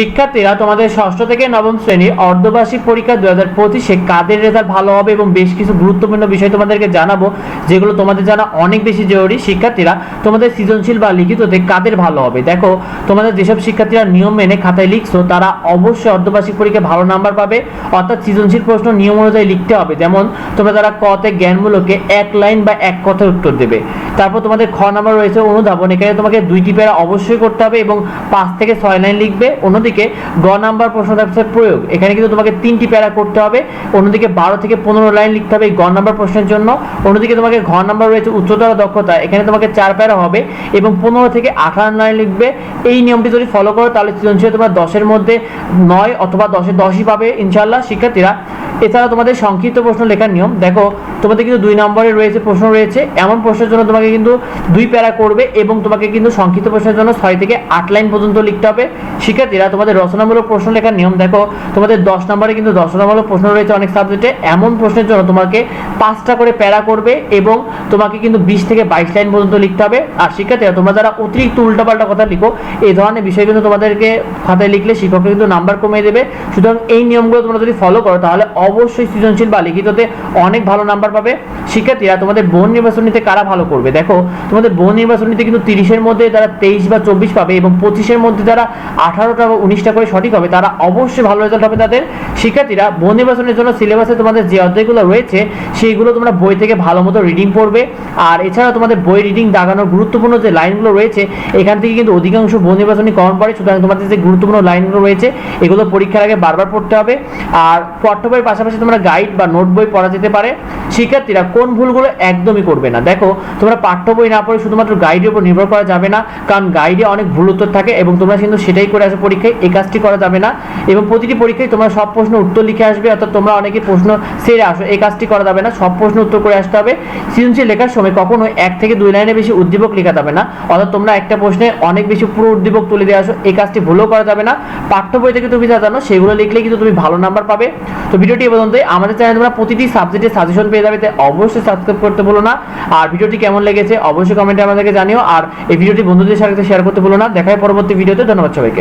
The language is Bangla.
শিক্ষার্থীরা তোমাদের ষষ্ঠ থেকে নবম শ্রেণির অর্ধবার্ষিক পরীক্ষা দু হাজার পঁচিশে কাদের রেজাল্ট ভালো হবে এবং বেশ কিছু গুরুত্বপূর্ণ বিষয় তোমাদেরকে জানাব, যেগুলো তোমাদের জানা অনেক বেশি জরুরি। শিক্ষার্থীরা তোমাদের সৃজনশীল বা লিখিততে কাদের ভালো হবে? দেখো, তোমাদের যেসব শিক্ষার্থীরা নিয়ম মেনে খাতায় লিখছো, তারা অবশ্যই অর্ধবার্ষিক পরীক্ষায় ভালো নাম্বার পাবে। অর্থাৎ সৃজনশীল প্রশ্ন নিয়ম অনুযায়ী লিখতে হবে। যেমন, তোমরা যারা কতে জ্ঞানমূলকে এক লাইন বা এক কথায় উত্তর দেবে। তারপর তোমাদের খ নাম্বার রয়েছে অনুধাবন। এখানে তোমাকে দুইটি প্যারা অবশ্যই করতে হবে এবং পাঁচ থেকে ছয় লাইন লিখবে। অন্যদিকে গ নাম্বার প্রশ্ন থাকছে প্রয়োগ। এখানে কিন্তু তোমাকে তিনটি প্যারা করতে হবে। অন্যদিকে বারো থেকে পনেরো লাইন লিখতে হবে এই গ নাম্বার প্রশ্নের জন্য। অন্যদিকে তোমাকে ঘ নাম্বার রয়েছে উচ্চতর দক্ষতা। এখানে তোমাকে চার প্যারা হবে এবং পনেরো থেকে আঠারো লাইন লিখবে। এই নিয়মটি যদি ফলো করো, তাহলে সৃজনশীল তোমরা দশের মধ্যে নয় অথবা দশে দশই পাবে ইনশাল্লাহ শিক্ষার্থীরা এছাড়া তোমাদের সংক্ষিপ্ত প্রশ্ন লেখার নিয়ম, দেখো, তোমাদের কিন্তু দুই নম্বরে রয়েছে প্রশ্ন রয়েছে, এমন প্রশ্নের জন্য তোমাকে কিন্তু দুই প্যারা করবে এবং তোমাকে কিন্তু সংক্ষিপ্ত প্রশ্নের জন্য ছয় থেকে আট লাইন পর্যন্ত লিখতে হবে। শিক্ষার্থীরা, তোমাদের রচনামূলক প্রশ্ন লেখার নিয়ম, দেখো, তোমাদের দশ নম্বরে কিন্তু রচনামূলক প্রশ্ন রয়েছে অনেক সাবজেক্টে, এমন প্রশ্নের জন্য তোমাকে পাঁচটা করে প্যারা করবে এবং তোমাকে কিন্তু বিশ থেকে বাইশ লাইন পর্যন্ত লিখতে হবে। আর শিক্ষার্থীরা, তোমরা যারা অতিরিক্ত উল্টাপাল্টা কথা লিখো, এই ধরনের বিষয় কিন্তু তোমাদেরকে খাতায় লিখলে শিক্ষক কিন্তু নাম্বার কমিয়ে দেবে। সুতরাং এই নিয়মগুলো তোমরা যদি ফলো করো, তাহলে অবশ্যই সৃজনশীল বা লিখিততে অনেক ভালো নাম্বার পাবে। শিক্ষার্থীরা তোমাদের বোন নির্বাচনীতে কারা ভালো করবে? দেখো, তোমাদের বোন নির্বাচনীতে কিন্তু তিরিশের মধ্যে যারা তেইশ বা চব্বিশ পাবে এবং পঁচিশের মধ্যে যারা আঠারোটা বা উনিশটা করে সঠিক হবে, তারা অবশ্যই ভালো রেজাল্ট হবে তাদের। শিক্ষার্থীরা বোন নির্বাচনের জন্য সিলেবাসে তোমাদের যে অধ্যায়গুলো রয়েছে, সেইগুলো তোমরা বই থেকে ভালো মতো রিডিং পড়বে। আর এছাড়া তোমাদের বই রিডিং দাগানোর গুরুত্বপূর্ণ যে লাইনগুলো রয়েছে, এখান থেকে কিন্তু অধিকাংশ বোন নির্বাচনী কমন পড়ে, সুতরাং তোমাদের যে গুরুত্বপূর্ণ লাইনগুলো রয়েছে, এগুলো পরীক্ষার আগে বারবার পড়তে হবে। আর পাঠ্য বইয়ের পাশাপাশি তোমরা গাইড বা নোট বই পড়া যেতে পারে। শিক্ষার্থীরা কোন ভুলগুলো একদমই করবে না। দেখো, তোমরা পাঠ্য বই না পড়ে শুধুমাত্র গাইডের উপর নির্ভর করা যাবে না, কারণ গাইডে অনেক ভুল উত্তর থাকে এবং তোমরা কিন্তু সেটাই করে আসো পরীক্ষায়, এই কাজটি করা যাবে না। এবং প্রতিটি পরীক্ষায় তোমরা সব প্রশ্ন উত্তর লিখে আসবে, অর্থাৎ তোমরা অনেকে প্রশ্ন সেরে আসো, এই কাজটি করা যাবে না, সব প্রশ্ন উত্তর করে আসতে হবে। সৃজনশীল লেখার সময় কখনো এক থেকে দুই লাইনে বেশি উদ্দীপক লেখা যাবে না, অর্থাৎ তোমরা একটা প্রশ্নে অনেক বেশি পুরো উদ্দীপক তুলে দিয়ে আসো, এই কাজটি ভুলও করা যাবে না। পাঠ্য বই থেকে তুমি যা জানো, সেগুলো লিখলে কিন্তু তুমি ভালো নাম্বার পাবে। তো ভিডিওটি এ পর্যন্ত আমাদের চ্যানেলে তোমরা প্রতিটি সাবজেক্টের সাজেশন পেয়ে যাবে, তাই অবশ্যই সাবস্ক্রাইব করতে বলো না। আর ভিডিওটি কেমন লেগেছে, অবশ্যই কমেন্টে আমাদেরকে জানিও। আর এই ভিডিওটি বন্ধুদের সাথে শেয়ার করতে বলো না। দেখায় পরবর্তী ভিডিওতে। ধন্যবাদ সবাইকে।